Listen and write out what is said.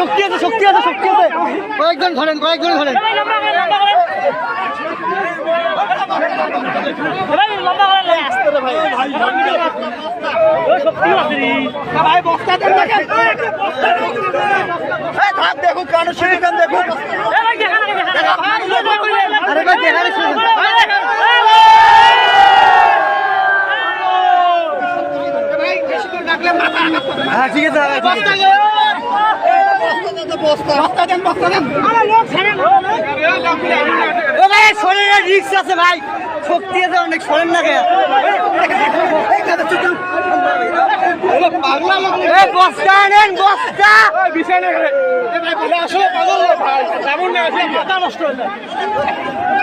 শক্তি আছে শক্তি আছে শক্তি আছে কয়েকজন ধরেন কয়েকজন ধরেন দেখুক কারণ শিবিকান দেখুক আরে ভাই হ্যাঁ ঠিক আছে ভাই আছে ভাই। শক্তি আছে, অনেক শরীর কে বস্তা বস্তা। La sopa, todo, la mona, la matamos todas.